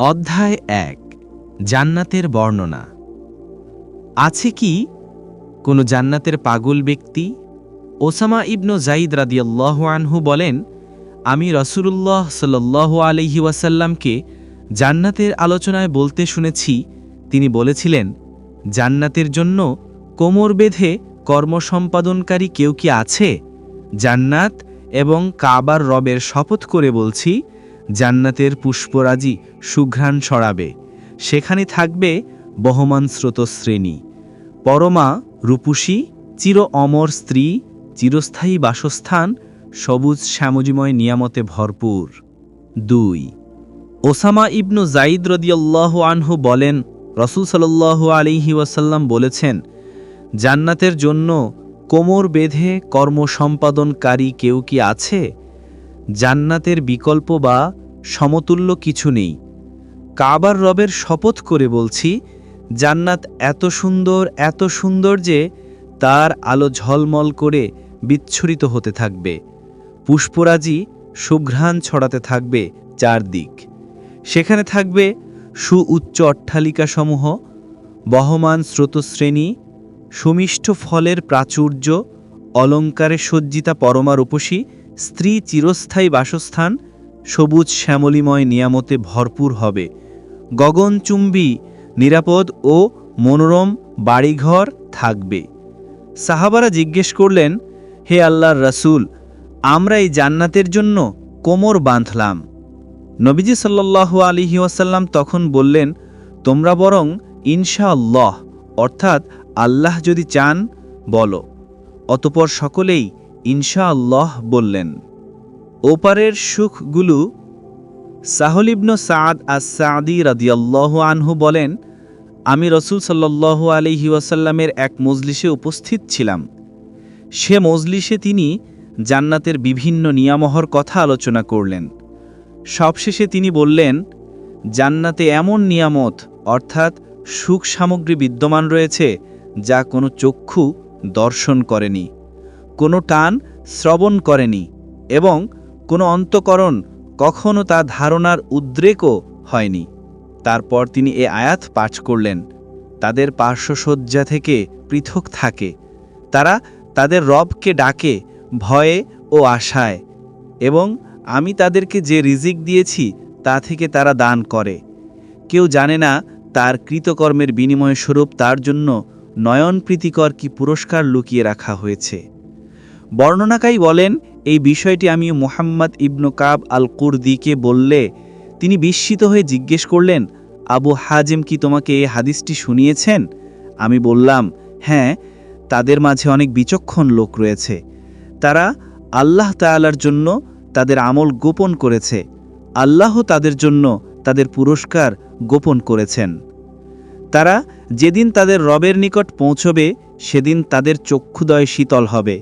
অধ্যায় এক, জান্নাতের বর্ণনা। আছে কি, কোনো জান্নাতের পাগল ব্যক্তি? ওসামা ইবনু জাইদ রাদিয়াল্লাহু আনহু বলেন, আমি রসুলুল্লাহ সাল্লাহ আলহি ওয়াসাল্লামকে জান্নাতের আলোচনায় বলতে শুনেছি। তিনি বলেছিলেন, জান্নাতের জন্য কোমর বেঁধে কর্মসম্পাদনকারী কেউ কি আছে? জান্নাত এবং কাবার রবের শপথ করে বলছি জান্নাতের পুষ্পরাজি সুঘ্রাণ ছড়াবে। সেখানে থাকবে বহমান স্রোতশ্রেণী। পরমা রূপুষী চির অমর স্ত্রী, চিরস্থায়ী বাসস্থান, সবুজ শ্যামজিময় নিয়ামতে ভরপুর। দুই। ওসামা ইবনু জাইদ রদিয়াল্লাহ আনহু বলেন, রসুল সাল্লাহ আলিহি ওয়াসাল্লাম বলেছেন, জান্নাতের জন্য কোমর বেঁধে কর্ম সম্পাদনকারী কেউ কি আছে? জান্নাতের বিকল্প বা সমতুল্য কিছু নেই। কাবার রবের শপথ করে বলছি, জান্নাত এত সুন্দর এত সুন্দর যে তার আলো ঝলমল করে বিচ্ছুরিত হতে থাকবে। পুষ্পরাজি সুঘ্রাণ ছড়াতে থাকবে চারদিক। সেখানে থাকবে সুউচ্চ অট্টালিকাসমূহ, বহমান স্রোতশ্রেণী, সুমিষ্ট ফলের প্রাচুর্য, অলঙ্কারে সজ্জিতা পরমা রূপসী স্ত্রী চিরস্থায়ী বাসস্থান, সবুজ শ্যামলিময় নিয়ামতে ভরপুর হবে। গগনচুম্বী নিরাপদ ও মনোরম বাড়িঘর থাকবে। সাহাবারা জিজ্ঞেস করলেন, হে আল্লাহর রাসূল, আমরা এই জান্নাতের জন্য কোমর বাঁধলাম। নবীজি সাল্লাল্লাহু আলিহি ওয়াসাল্লাম তখন বললেন, তোমরা বরং ইনশাআল্লাহ, অর্থাৎ আল্লাহ যদি চান, বলো। অতপর সকলেই ইনশাআল্লাহ বললেন, ওপারের সুখগুলো সাহলিবন সাদ আস সাদি রাদিয়াল্লাহ আনহু বলেন, আমি রসুল সাল্লাল্লাহু আলহি ওয়াসাল্লামের এক মজলিসে উপস্থিত ছিলাম। সে মজলিসে তিনি জান্নাতের বিভিন্ন নিয়ামহর কথা আলোচনা করলেন। সবশেষে তিনি বললেন, জান্নাতে এমন নিয়ামত, অর্থাৎ সুখ সামগ্রী বিদ্যমান রয়েছে, যা কোনো চক্ষু দর্শন করেনি। কোনো টান শ্রবণ করেনি এবং কোনো অন্তকরণ কখনো তা ধারণার উদ্রেকও হয়নি। তারপর তিনি এ আয়াত পাঠ করলেন, তাদের পার্শ্বসজ্জা থেকে পৃথক থাকে, তারা তাদের রবকে ডাকে ভয়ে ও আশায়, এবং আমি তাদেরকে যে রিজিক দিয়েছি তা থেকে তারা দান করে। কেউ জানে না তার কৃতকর্মের বিনিময় স্বরূপ তার জন্য নয়ন প্রীতিকর কি পুরস্কার লুকিয়ে রাখা হয়েছে। বর্ণনাকাই বলেন, এই বিষয়টি আমি মোহাম্মদ ইবনু কাব আল কুরদিকে বললে তিনি বিস্মিত হয়ে জিজ্ঞেস করলেন, আবু হাজেম কি তোমাকে এই হাদিসটি শুনিয়েছেন? আমি বললাম হ্যাঁ তাদের মাঝে অনেক বিচক্ষণ লোক রয়েছে। তারা আল্লাহ তায়ালার জন্য তাদের আমল গোপন করেছে। আল্লাহ তাদের জন্য তাদের পুরস্কার গোপন করেছেন। তারা যেদিন তাদের রবের নিকট পৌঁছবে, সেদিন তাদের চক্ষুদয় শীতল হবে।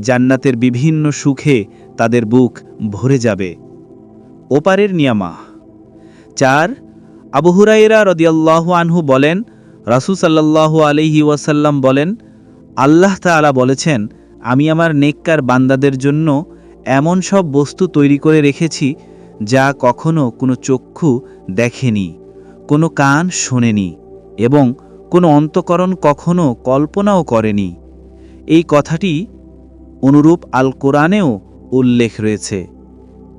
জান্নাতের বিভিন্ন সুখে তাদের বুক ভরে যাবে। ওপারের নিয়ামা। চার, আবু হুরাইরা রদিয়াল্লাহু আনহু বলেন, রাসূল সাল্লাল্লাহু আলাইহি ওয়াসাল্লাম বলেন, আল্লাহ তাআলা বলেছেন, আমি আমার নেককার বান্দাদের জন্য এমন সব বস্তু তৈরি করে রেখেছি যা কখনো কোনো চক্ষু দেখেনি, কোনো কান শোনেনি এবং কোনো অন্তকরণ কখনো কল্পনাও করেনি। এই কথাটি অনুরূপ আল কোরআনেও উল্লেখ রয়েছে।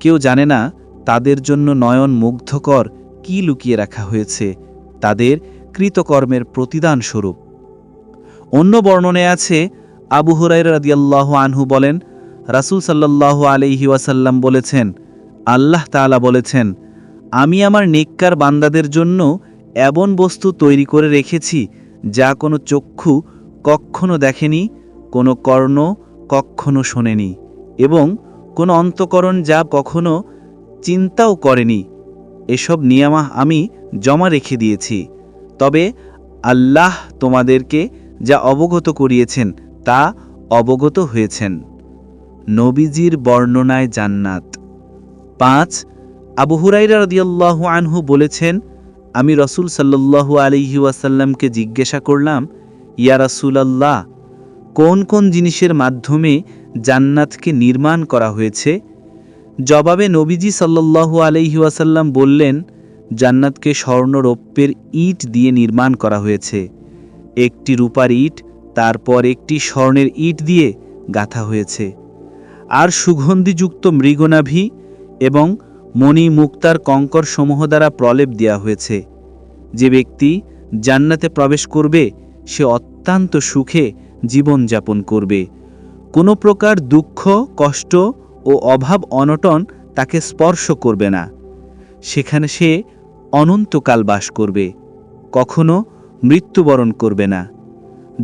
কেউ জানে না তাদের জন্য নয়ন মুগ্ধকর কি লুকিয়ে রাখা হয়েছে, তাদের কৃতকর্মের প্রতিদান স্বরূপ। অন্য বর্ণনে আছে, আবু হুরাইর রাদিয়াল্লাহ আনহু বলেন, রাসূল সাল্লাল্লাহু আলাইহি ওয়াসাল্লাম বলেছেন, আল্লাহ তাআলা বলেছেন, আমি আমার নেককার বান্দাদের জন্য এমন বস্তু তৈরি করে রেখেছি যা কোনো চক্ষু কখনো দেখেনি, কোনো কর্ণ কখনো শোনেনি এবং কোনো অন্তকরণ যা কখনো চিন্তাও করেনি। এসব নিয়ামা আমি জমা রেখে দিয়েছি। তবে আল্লাহ তোমাদেরকে যা অবগত করিয়েছেন, তা অবগত হয়েছেন। নবীজির বর্ণনায় জান্নাত। পাঁচ, আবু হুরাইরা রদিয়াল্লাহ আনহু বলেছেন, আমি রসুল সাল্লাল্লাহু আলিহি ওয়াসাল্লামকে জিজ্ঞাসা করলাম, ইয়া রাসূলাল্লাহ কোন কোন জিনিসের মাধ্যমে জান্নাতকে নির্মাণ করা হয়েছে? জবাবে নবীজি সাল্লাল্লাহু আলাইহি ওয়াসাল্লাম বললেন, জান্নাতকে স্বর্ণরৌপ্যের ইট দিয়ে নির্মাণ করা হয়েছে। একটি রূপার ইট, তারপর একটি স্বর্ণের ইট দিয়ে গাঁথা হয়েছে। আর সুগন্ধিযুক্ত মৃগনাভি এবং মণি মুক্তার কঙ্কর সমূহ দ্বারা প্রলেপ দেওয়া হয়েছে। যে ব্যক্তি জান্নাতে প্রবেশ করবে, সে অত্যন্ত সুখে জীবনযাপন করবে। কোনো প্রকার দুঃখ, কষ্ট ও অভাব অনটন তাকে স্পর্শ করবে না। সেখানে সে অনন্তকাল বাস করবে, কখনো মৃত্যুবরণ করবে না।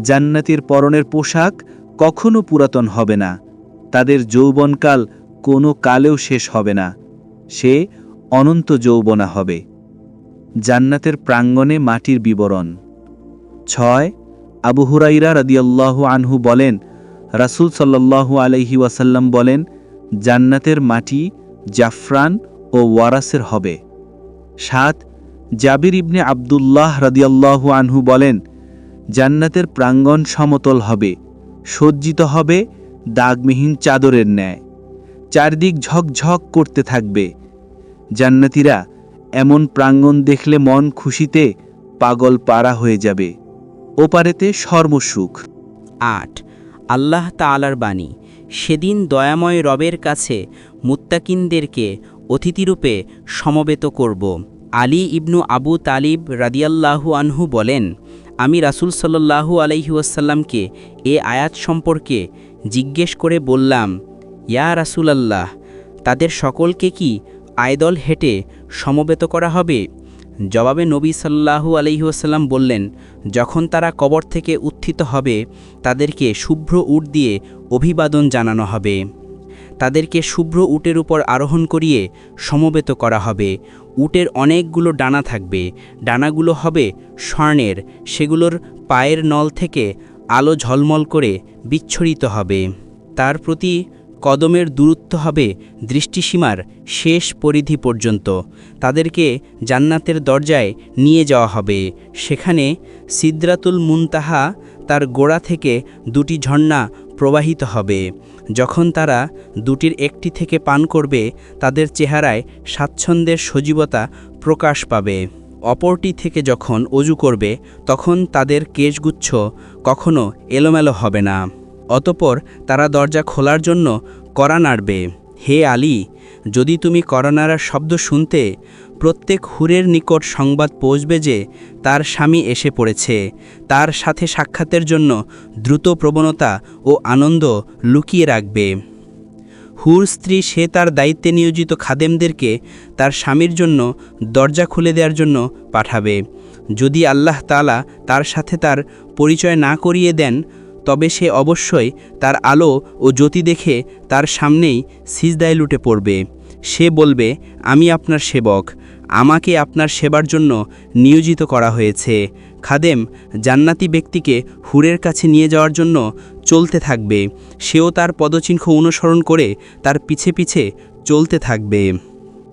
জান্নাতির পরনের পোশাক কখনো পুরাতন হবে না। তাদের যৌবনকাল কোনো কালেও শেষ হবে না। সে অনন্ত যৌবনা হবে। জান্নাতের প্রাঙ্গণে মাটির বিবরণ। ছয় আবু হুরাইরা রাদিয়াল্লাহু আনহু বলেন, রাসূল সাল্লাল্লাহু আলাইহি ওয়াসাল্লাম বলেন, জান্নাতের মাটি জাফরান ও ওয়ারাসের হবে। সাত, জাবির ইবনে আবদুল্লাহ রাদিয়াল্লাহু আনহু বলেন, জান্নাতের প্রাঙ্গণ সমতল হবে, সজ্জিত হবে দাগবিহীন চাদরের ন্যায়। চারদিক ঝকঝক করতে থাকবে। জান্নাতীরা এমন প্রাঙ্গণ দেখলে মন খুশিতে পাগল পাড়া হয়ে যাবে। ওপারেতে সর্বসুখ। আট, আল্লাহ তাআলার বাণী। সেদিন দয়াময় রবের কাছে মুত্তাকিনদেরকে অতিথিরূপে সমবেত করব। আলী ইবনু আবু তালিব রাদিয়াল্লাহু আনহু বলেন, আমি রাসূল সাল্লাল্লাহু আলাইহি ওয়াসাল্লামকে এ আয়াত সম্পর্কে জিজ্ঞেস করে বললাম, ইয়া রাসূলাল্লাহ, তাদের সকলকে কি আয়দল হেঁটে সমবেত করা হবে? জবাবে নবী সাল্লাহু আলহিউসাল্লাম বললেন, যখন তারা কবর থেকে উত্থিত হবে, তাদেরকে শুভ্র উট দিয়ে অভিবাদন জানানো হবে। তাদেরকে শুভ্র উটের উপর আরোহণ করিয়ে সমবেত করা হবে। উটের অনেকগুলো ডানা থাকবে। ডানাগুলো হবে স্বর্ণের। সেগুলোর পায়ের নল থেকে আলো ঝলমল করে বিচ্ছরিত হবে। তার প্রতি কদমের দূরত্ব হবে দৃষ্টিসীমার শেষ পরিধি পর্যন্ত। তাদেরকে জান্নাতের দরজায় নিয়ে যাওয়া হবে। সেখানে সিদ্রাতুল মুনতাহা তার গোড়া থেকে দুটি ঝর্ণা প্রবাহিত হবে। যখন তারা দুটির একটি থেকে পান করবে, তাদের চেহারায় স্বাচ্ছন্দ্যের সজীবতা প্রকাশ পাবে। অপরটি থেকে যখন অজু করবে, তখন তাদের কেশগুচ্ছ কখনো এলোমেলো হবে না। অতপর তারা দরজা খোলার জন্য কড়া নাড়বে। হে আলী, যদি তুমি কড়া নাড়ার শব্দ শুনতে প্রত্যেক হুরের নিকট সংবাদ পৌঁছবে যে তার স্বামী এসে পড়েছে, তার সাথে সাক্ষাতের জন্য দ্রুত প্রবণতা ও আনন্দ লুকিয়ে রাখবে। হুর স্ত্রী সে তার দায়িত্বে নিয়োজিত খাদেমদেরকে তার স্বামীর জন্য দরজা খুলে দেওয়ার জন্য পাঠাবে। যদি আল্লাহ তালা তার সাথে তার পরিচয় না করিয়ে দেন তবে সে অবশ্যই তার আলো ও জ্যোতি দেখে তার সামনেই সিজদায় লুটে পড়বে। সে বলবে, আমি আপনার সেবক। আমাকে আপনার সেবার জন্য নিয়োজিত করা হয়েছে। খাদেম জান্নাতি ব্যক্তিকে হুরের কাছে নিয়ে যাওয়ার জন্য চলতে থাকবে। সেও তার পদচিহ্ন অনুসরণ করে তার পিছে পিছে চলতে থাকবে।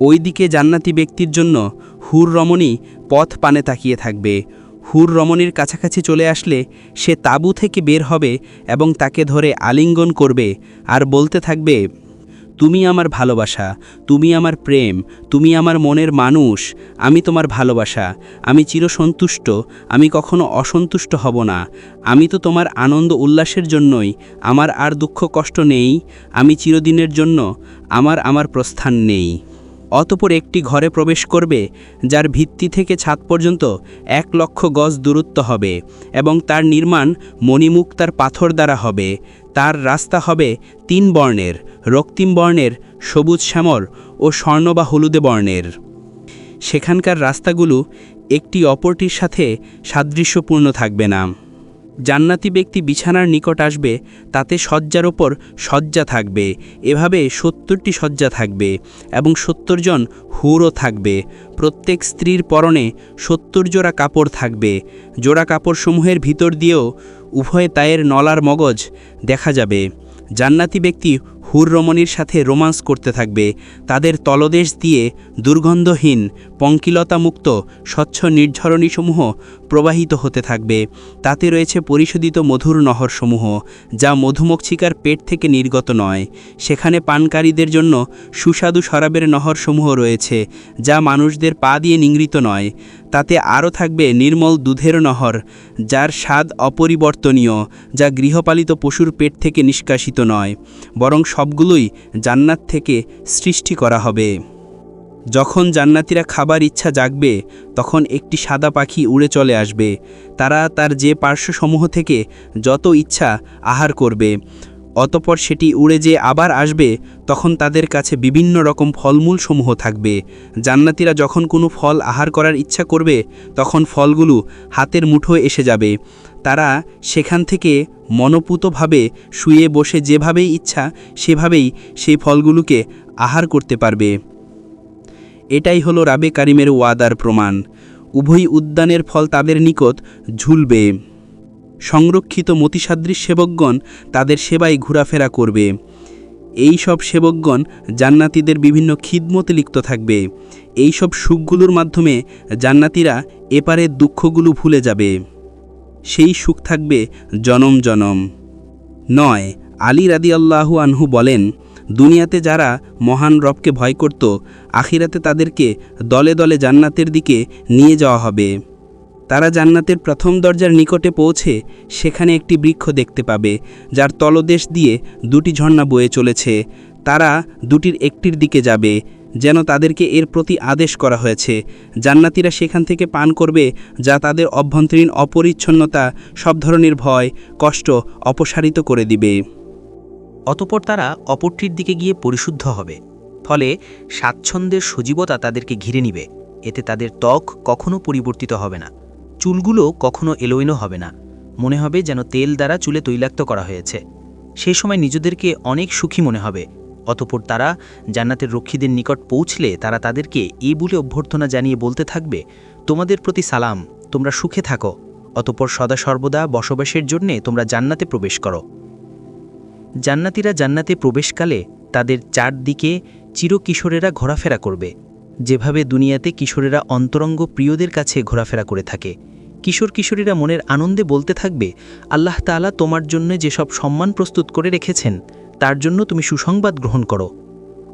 ওইদিকে জান্নাতি ব্যক্তির জন্য হুর রমণী পথ পানে তাকিয়ে থাকবে। হুর রমণীর কাছাকাছি চলে আসলে সে তাঁবু থেকে বের হবে এবং তাকে ধরে আলিঙ্গন করবে আর বলতে থাকবে, তুমি আমার ভালোবাসা, তুমি আমার প্রেম, তুমি আমার মনের মানুষ, আমি তোমার ভালোবাসা, আমি চিরসন্তুষ্ট, আমি কখনো অসন্তুষ্ট হব না, আমি তো তোমার আনন্দ উল্লাসের জন্যই, আমার আর দুঃখ কষ্ট নেই, আমি চিরদিনের জন্য, আমার আমার প্রস্থান নেই। অতপর একটি ঘরে প্রবেশ করবে, যার ভিত্তি থেকে ছাদ পর্যন্ত এক লক্ষ গজ দূরত্ব হবে এবং তার নির্মাণ মণিমুক্তার পাথর দ্বারা হবে। তার রাস্তা হবে তিন বর্ণের, রক্তিম বর্ণের, সবুজ শ্যামর ও স্বর্ণ বা হলুদে বর্ণের। সেখানকার রাস্তাগুলো একটি অপরটির সাথে সাদৃশ্যপূর্ণ থাকবে না। জান্নাতি ব্যক্তি বিছানার নিকট আসবে, তাতে শয্যার ওপর শয্যা থাকবে। এভাবে সত্তরটি শয্যা থাকবে এবং সত্তর জন হুরও থাকবে। প্রত্যেক স্ত্রীর পরনে সত্তর জোড়া কাপড় থাকবে। জোড়া কাপড়সমূহের ভিতর দিয়েও উভয়ে তায়ের নলার মগজ দেখা যাবে। জান্নাতি ব্যক্তি হুর রমণীর সাথে রোমান্স করতে থাকবে। তাদের তলদেশ দিয়ে দুর্গন্ধহীন, পঙ্কিলতামুক্ত, স্বচ্ছ নির্ঝরণীসমূহ প্রবাহিত হতে থাকবে। তাতে রয়েছে পরিশোধিত মধুর নহরসমূহ, যা মধুমক্ষিকার পেট থেকে নির্গত নয়। সেখানে পানকারীদের জন্য সুস্বাদু শরাবের নহরসমূহ রয়েছে, যা মানুষদের পা দিয়ে নিংড়িত নয়। তাতে আরও থাকবে নির্মল দুধের নহর, যার স্বাদ অপরিবর্তনীয়, যা গৃহপালিত পশুর পেট থেকে নিষ্কাশিত নয়, বরং সবগুলোই জান্নাত থেকে সৃষ্টি করা হবে। যখন জান্নাতিরা খাবার ইচ্ছা জাগবে, তখন একটি সাদা পাখি উড়ে চলে আসবে। তারা তার যে পার্শ্বসমূহ থেকে যত ইচ্ছা আহার করবে। অতপর সেটি উড়ে যে আবার আসবে, তখন তাদের কাছে বিভিন্ন রকম ফলমূল সমূহ থাকবে। জান্নাতিরা যখন কোনো ফল আহার করার ইচ্ছা করবে, তখন ফলগুলো হাতের মুঠোয় এসে যাবে। তারা সেখান থেকে মনোপুতভাবে শুয়ে বসে যেভাবেই ইচ্ছা, সেভাবেই সেই ফলগুলোকে আহার করতে পারবে। এটাই হলো রাবে কারিমের ওয়াদার প্রমাণ। উভয় উদ্যানের ফল তাদের নিকট ঝুলবে। সংরক্ষিত মতিসাদৃশ সেবকগণ তাদের সেবায় ঘোরাফেরা করবে। এই সব সেবকগণ জান্নাতীদের বিভিন্ন খিদমতে লিপ্ত থাকবে। এই সব সুখগুলোর মাধ্যমে জান্নাতীরা এপারের দুঃখগুলো ভুলে যাবে। সেই সুখ থাকবে জনম জনম। নয়, আলী রাদি আল্লাহু আনহু বলেন, দুনিয়াতে যারা মহান রবকে ভয় করত, আখিরাতে তাদেরকে দলে দলে জান্নাতের দিকে নিয়ে যাওয়া হবে। তারা জান্নাতের প্রথম দরজার নিকটে পৌঁছে সেখানে একটি বৃক্ষ দেখতে পাবে, যার তলদেশ দিয়ে দুটি ঝর্ণা বয়ে চলেছে। তারা দুটির একটির দিকে যাবে, যেন তাদেরকে এর প্রতি আদেশ করা হয়েছে। জান্নাতিরা সেখান থেকে পান করবে, যা তাদের অভ্যন্তরীণ অপরিচ্ছন্নতা, সব ধরনের ভয়, কষ্ট অপসারিত করে দিবে। অতপর তারা অপরটির দিকে গিয়ে পরিশুদ্ধ হবে, ফলে স্বাচ্ছন্দ্যের সজীবতা তাদেরকে ঘিরে নিবে। এতে তাদের ত্বক কখনো পরিবর্তিত হবে না। চুলগুলো কখনো এলোইনো হবে না। মনে হবে যেন তেল দ্বারা চুলে তৈলাক্ত করা হয়েছে। সেই সময় নিজেদেরকে অনেক সুখী মনে হবে। অতপর তারা জান্নাতের রক্ষীদের নিকট পৌঁছলে তারা তাদেরকে এই বলে অভ্যর্থনা জানিয়ে বলতে থাকবে, তোমাদের প্রতি সালাম, তোমরা সুখে থাকো। অতপর সদা সর্বদা বসবাসের জন্যে তোমরা জান্নাতে প্রবেশ করো। জান্নাতিরা জান্নাতে প্রবেশকালে তাদের চারদিকে চিরকিশোরেরা ঘোরাফেরা করবে। যেভাবে দুনিয়াতে কিশোরেরা অন্তরঙ্গ প্রিয়দের কাছে ঘোরাফেরা করে থাকে কিশোর কিশোরীরা মনের আনন্দে বলতে থাকবে, আল্লাহ তাআলা তোমার জন্য যেসব সম্মান প্রস্তুত করে রেখেছেন, তার জন্য তুমি সুসংবাদ গ্রহণ করো।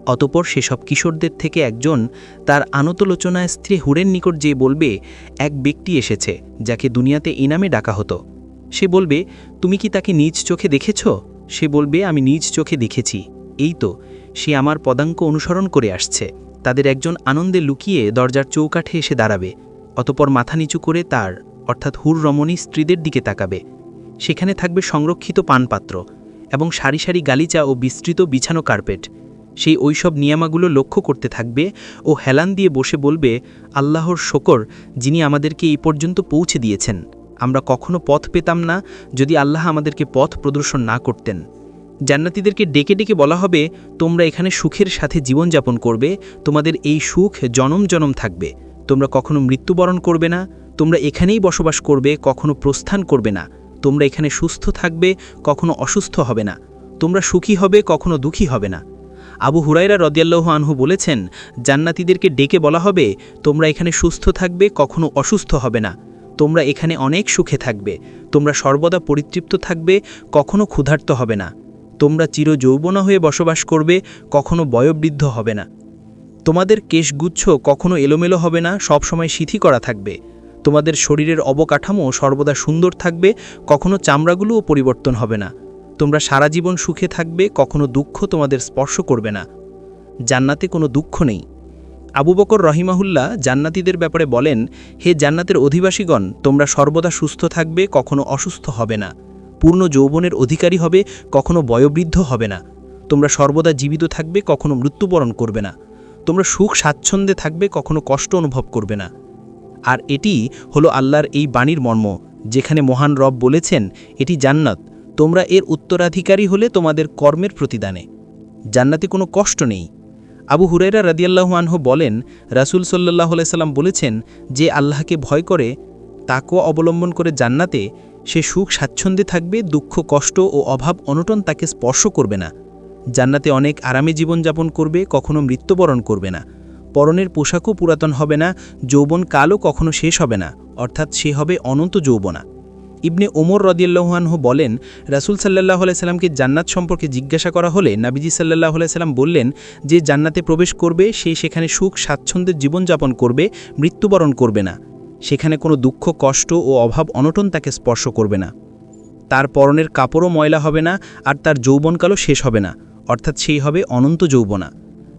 অতপর সেসব কিশোরদের থেকে একজন তার আনতলোচনায় স্ত্রী হুরের নিকট যে বলবে, এক ব্যক্তি এসেছে, যাকে দুনিয়াতে ইনামে ডাকা হতো। সে বলবে, তুমি কি তাকে নিজ চোখে দেখেছ? সে বলবে, আমি নিজ চোখে দেখেছি। এই তো, সে আমার পদাঙ্ক অনুসরণ করে আসছে। তাদের একজন আনন্দে লুকিয়ে দরজার চৌকাঠে এসে দাঁড়াবে। অতপর মাথা নিচু করে তার অর্থাৎ হুর রমণী স্ত্রীদের দিকে তাকাবে। সেখানে থাকবে সংরক্ষিত পানপাত্র এবং সারি সারি গালিচা ও বিস্তৃত বিছানো কার্পেট। সেই ওইসব নিয়ামাগুলো লক্ষ্য করতে থাকবে ও হেলান দিয়ে বসে বলবে, আল্লাহর শকর, যিনি আমাদেরকে এই পর্যন্ত পৌঁছে দিয়েছেন। আমরা কখনো পথ পেতাম না যদি আল্লাহ আমাদেরকে পথ প্রদর্শন না করতেন। জান্নাতীদেরকে ডেকে ডেকে বলা হবে, তোমরা এখানে সুখের সাথে জীবনযাপন করবে। তোমাদের এই সুখ জনম জনম থাকবে। তোমরা কখনো মৃত্যুবরণ করবে না। তোমরা এখানেই বসবাস করবে, কখনো প্রস্থান করবে না। তোমরা এখানে সুস্থ থাকবে, কখনো অসুস্থ হবে না। তোমরা সুখী হবে, কখনো দুঃখী হবে না। আবু হুরাইরা রদিয়াল্লাহ আনহু বলেছেন, জান্নাতিদেরকে ডেকে বলা হবে, তোমরা এখানে সুস্থ থাকবে, কখনো অসুস্থ হবে না। তোমরা এখানে অনেক সুখে থাকবে। তোমরা সর্বদা পরিতৃপ্ত থাকবে, কখনো ক্ষুধার্ত হবে না। তোমরা চির যৌবনা হয়ে বসবাস করবে, কখনো বয়োবৃদ্ধ হবে না। তোমাদের কেশগুচ্ছ কখনো এলোমেলো হবে না, সবসময় সিথি করা থাকবে। তোমাদের শরীরের অবকাঠামো সর্বদা সুন্দর থাকবে, কখনো চামড়াগুলোও পরিবর্তন হবে না। তোমরা সারা জীবন সুখে থাকবে, কখনো দুঃখ তোমাদের স্পর্শ করবে না। জান্নাতে কোনো দুঃখ নেই। আবু বকর রহিমাহুল্লাহ জান্নাতীদের ব্যাপারে বলেন, হে জান্নাতের অধিবাসীগণ, তোমরা সর্বদা সুস্থ থাকবে, কখনো অসুস্থ হবে না। পূর্ণ যৌবনের অধিকারী হবে, কখনো বয়োবৃদ্ধ হবে না। তোমরা সর্বদা জীবিত থাকবে, কখনো মৃত্যুবরণ করবে না। তোমরা সুখ স্বাচ্ছন্দ্যে থাকবে, কখনো কষ্ট অনুভব করবে না। আর এটি হলো আল্লাহর এই বাণীর মর্ম, যেখানে মহান রব বলেছেন, এটি জান্নাত। তোমরা এর উত্তরাধিকারী হলে তোমাদের কর্মের প্রতিদানে। জান্নাতে কোনো কষ্ট নেই। আবু হুরাইরা রাদিয়াল্লাহু বলেন, রাসূল সাল্লাহ সাল্লাম বলেছেন যে আল্লাহকে ভয় করে তাকও অবলম্বন করে জান্নাতে সে সুখ স্বাচ্ছন্দ্যে থাকবে, দুঃখ, কষ্ট ও অভাব অনটন তাকে স্পর্শ করবে না। জান্নাতে অনেক আরামে জীবনযাপন করবে, কখনো মৃত্যুবরণ করবে না। পরনের পোশাকও পুরাতন হবে না, যৌবন কালও কখনো শেষ হবে না, অর্থাৎ সে হবে অনন্ত যৌবনা। ইবনে ওমর রদিয়াল্লাহানহু বলেন, রাসুল সাল্লাহ সাল্লামকে জান্নাত সম্পর্কে জিজ্ঞাসা করা হলে নাবিজি সাল্লাহ সাল্লাম বললেন, যে জান্নাতে প্রবেশ করবে, সে সেখানে সুখ, স্বাচ্ছন্দ্যের জীবনযাপন করবে, মৃত্যুবরণ করবে না। সেখানে কোনো দুঃখ, কষ্ট ও অভাব অনটন তাকে স্পর্শ করবে না। তার পরনের কাপড়ও ময়লা হবে না, আর তার যৌবনকালও শেষ হবে না, অর্থাৎ সেই হবে অনন্ত যৌবনা।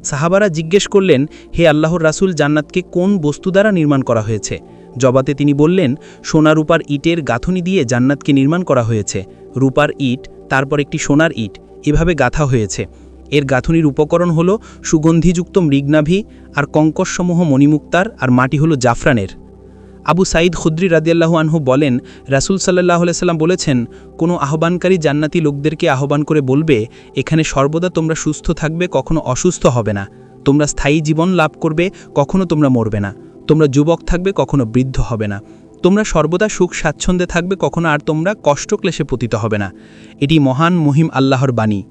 সাহাবারা জিজ্ঞেস করলেন, হে আল্লাহর রাসুল, জান্নাতকে কোন বস্তু দ্বারা নির্মাণ করা হয়েছে? জবাতে তিনি বললেন, সোনা রূপার ইটের গাঁথনি দিয়ে জান্নাতকে নির্মাণ করা হয়েছে। রূপার ইট, তারপর একটি সোনার ইট, এভাবে গাঁথা হয়েছে। এর গাঁথনির উপকরণ হল সুগন্ধিযুক্ত মৃগনাভি আর কঙ্কসমূহ মণিমুক্তার আর মাটি হল জাফরানের। আবু সাইদ খুদ্রি রাদিয়াল্লাহু আনহু বলেন, রাসূল সাল্লাহ সাল্লাম বলেছেন, কোনো আহ্বানকারী জান্নাতি লোকদেরকে আহ্বান করে বলবে, এখানে সর্বদা তোমরা সুস্থ থাকবে, কখনো অসুস্থ হবে না। তোমরা স্থায়ী জীবন লাভ করবে, কখনো তোমরা মরবে না। তোমরা যুবক থাকবে, কখনো বৃদ্ধ হবে না। তোমরা সর্বদা সুখ স্বাচ্ছন্দ্যে থাকবে, কখনো আর তোমরা কষ্টক্লেশে পতিত হবে না। এটি মহান মহিম আল্লাহর বাণী।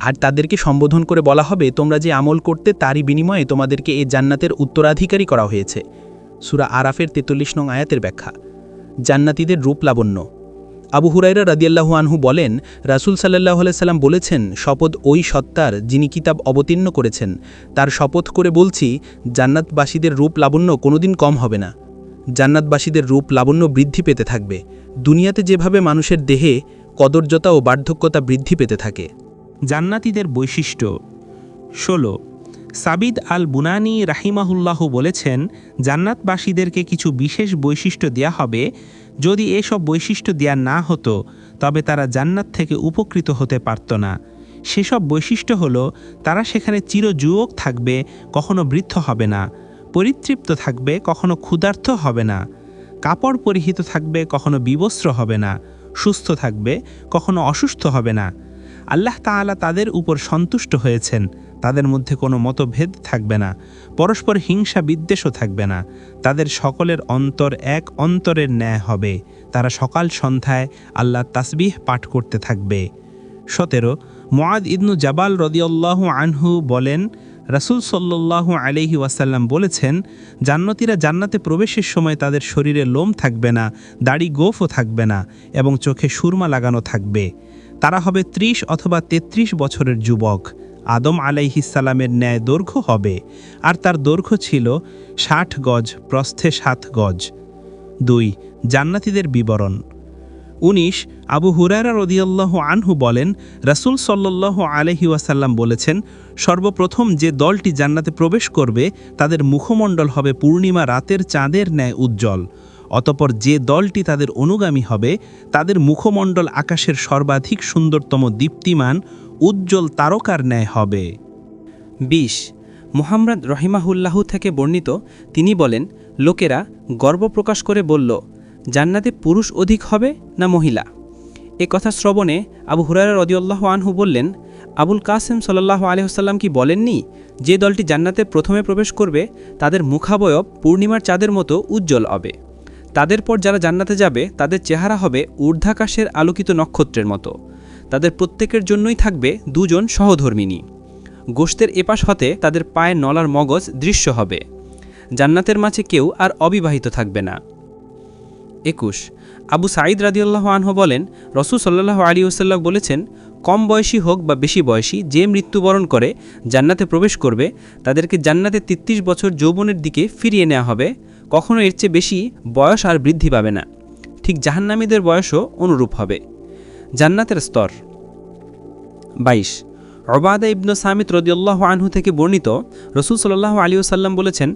আর তাদেরকে সম্বোধন করে বলা হবে, তোমরা যে আমল করতে, তারই বিনিময়ে তোমাদেরকে এই জান্নাতের উত্তরাধিকারী করা হয়েছে। সুরা আরাফের তেতাল্লিশ নং আয়াতের ব্যাখ্যা। জান্নাতীদের রূপ লাবণ্য। আবু হুরাইরা রাদিয়াল্লাহু আনহু বলেন, রাসূল সাল্লাহ সাল্লাম বলেছেন, শপথ ওই সত্তার যিনি কিতাব অবতীর্ণ করেছেন, তার শপথ করে বলছি, জান্নাতবাসীদের রূপ লাবণ্য কোনোদিন কম হবে না। জান্নাতবাসীদের রূপ লাবণ্য বৃদ্ধি পেতে থাকবে। দুনিয়াতে যেভাবে মানুষের দেহে কদর্যতা ও বার্ধক্যতা বৃদ্ধি পেতে থাকে। জান্নাতীদের বৈশিষ্ট্য, ষোলো সাবিদ আল বুনানি রাহিমাহুল্লাহ বলেছেন, জান্নাতবাসীদেরকে কিছু বিশেষ বৈশিষ্ট্য দেয়া হবে। যদি এসব বৈশিষ্ট্য দেয়া না হতো, তবে তারা জান্নাত থেকে উপকৃত হতে পারত না। সেসব বৈশিষ্ট্য হলো, তারা সেখানে চিরযুবক থাকবে, কখনো বৃদ্ধ হবে না। পরিতৃপ্ত থাকবে, কখনো ক্ষুধার্থ হবে না। কাপড় পরিহিত থাকবে, কখনো বিবস্ত্র হবে না। সুস্থ থাকবে, কখনো অসুস্থ হবে না। আল্লাহ তাআলা তাদের উপর সন্তুষ্ট হয়েছেন। তাদের মধ্যে কোনো মতভেদ থাকবে না, পরস্পর হিংসা বিদ্বেষও থাকবে না, তাদের সকলের অন্তর এক অন্তরের ন্যায় হবে, তারা সকাল সন্ধ্যায় আল্লাহ তাসবিহ পাঠ করতে থাকবে। সতেরো মোয়াদ ইদনু জাবাল রদিয়াল্লাহু আনহু বলেন, রাসূল সাল্লাল্লাহু আলাইহি ওয়াসাল্লাম বলেছেন, জান্নাতীরা জান্নাতে প্রবেশের সময় তাদের শরীরে লোম থাকবে না, দাড়ি গোফও থাকবে না এবং চোখে সুরমা লাগানো থাকবে। তারা হবে ত্রিশ অথবা ৩৩ বছরের যুবক। আদম আলাইহিসালামের ন্যায় দৈর্ঘ্য হবে, আর তার দৈর্ঘ্য ছিল ষাট গজ প্রস্থে সাত গজ। দুই, জান্নাতীদের বিবরণ। উনিশ, আবু হুরারা রদিয়াল্লাহ আনহু বলেন, রাসূল সাল্লাল্লাহু আলহি ওয়াসাল্লাম বলেছেন, সর্বপ্রথম যে দলটি জান্নাতে প্রবেশ করবে, তাদের মুখমণ্ডল হবে পূর্ণিমা রাতের চাঁদের ন্যায় উজ্জ্বল। অতপর যে দলটি তাদের অনুগামী হবে, তাদের মুখমণ্ডল আকাশের সর্বাধিক সুন্দরতম দীপ্তিমান উজ্জ্বল তারকার ন্যায় হবে। বিশ, মুহাম্মদ রহিমাহুল্লাহু থেকে বর্ণিত, তিনি বলেন, লোকেরা গর্ব প্রকাশ করে বলল, জান্নাতে পুরুষ অধিক হবে না মহিলা? এ কথা শ্রবণে আবু হুরারা রদিউল্লাহ আনহু বললেন, আবুল কাসেম সাল্লাহ আলহিহাল্লাম কি বলেননি যে দলটি জান্নাতে প্রথমে প্রবেশ করবে, তাদের মুখাবয়ব পূর্ণিমার চাঁদের মতো উজ্জ্বল হবে। তাদের পর যারা জান্নাতে যাবে, তাদের চেহারা হবে ঊর্ধ্বাকাশের আলোকিত নক্ষত্রের মতো। তাদের প্রত্যেকের জন্যই থাকবে দুজন সহধর্মিনী গোষ্ঠের এপাশ হতে তাদের পায়ের নলার মগজ দৃশ্য হবে। জান্নাতের মাঝে কেউ আর অবিবাহিত থাকবে না। একুশ, আবু সাঈদ রাদিউল্লাহ আনহু বলেন, রসুল সাল্লাহ আলী ওসাল্লাহ বলেছেন, কম বয়সী হোক বা বেশি বয়সী, যে মৃত্যুবরণ করে জান্নাতে প্রবেশ করবে, তাদেরকে জান্নাতে ৩৩ বছর যৌবনের দিকে ফিরিয়ে নেওয়া হবে। কখনো এর চেয়ে বেশি বয়স আর বৃদ্ধি পাবে না। ঠিক জাহান্নামীদের বয়সও অনুরূপ হবে। জান্নাতের স্তর। বাইশ অবাদা ইবনু সামিত রদিউল্লাহ আনহু থেকে বর্ণিত রসুল সাল্লাহ আলী ওসাল্লাম বলেছেন,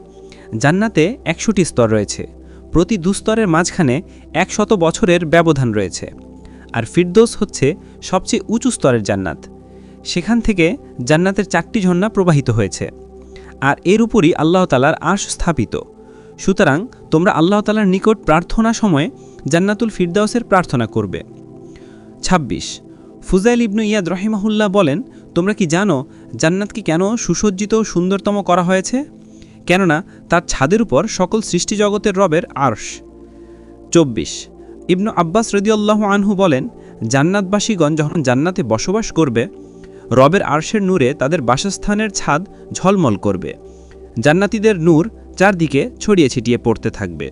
জান্নাতে একশোটি স্তর রয়েছে। প্রতি দুস্তরের মাঝখানে একশত বছরের ব্যবধান রয়েছে। আর ফিরদোস হচ্ছে সবচেয়ে উঁচু স্তরের জান্নাত। সেখান থেকে জান্নাতের চারটি ঝর্ণা প্রবাহিত হয়েছে। আর এর উপরই আল্লাহ তালার আশ স্থাপিত। সুতরাং তোমরা আল্লাহ তালার নিকট প্রার্থনা সময়ে জান্নাতুল ফিরদাউসের প্রার্থনা করবে। ২৬ ফুজাইল ইবনু ইয়াদ রহিমাহুল্লাহ বলেন, তোমরা কি জানো জান্নাতকে কেন সুসজ্জিত সুন্দরতম করা হয়েছে? কেননা তার ছাদের উপর সকল সৃষ্টিজগতের রবের আর্শ। চব্বিশ। ইবনু আব্বাস রদিউল্লাহ আনহু বলেন, জান্নাতবাসীগণ যখন জান্নাতে বসবাস করবে, রবের আর্শের নূরে তাদের বাসস্থানের ছাদ ঝলমল করবে। জান্নাতীদের নূর চারদিকে ছড়িয়ে ছিটিয়ে পড়তে থাকবে।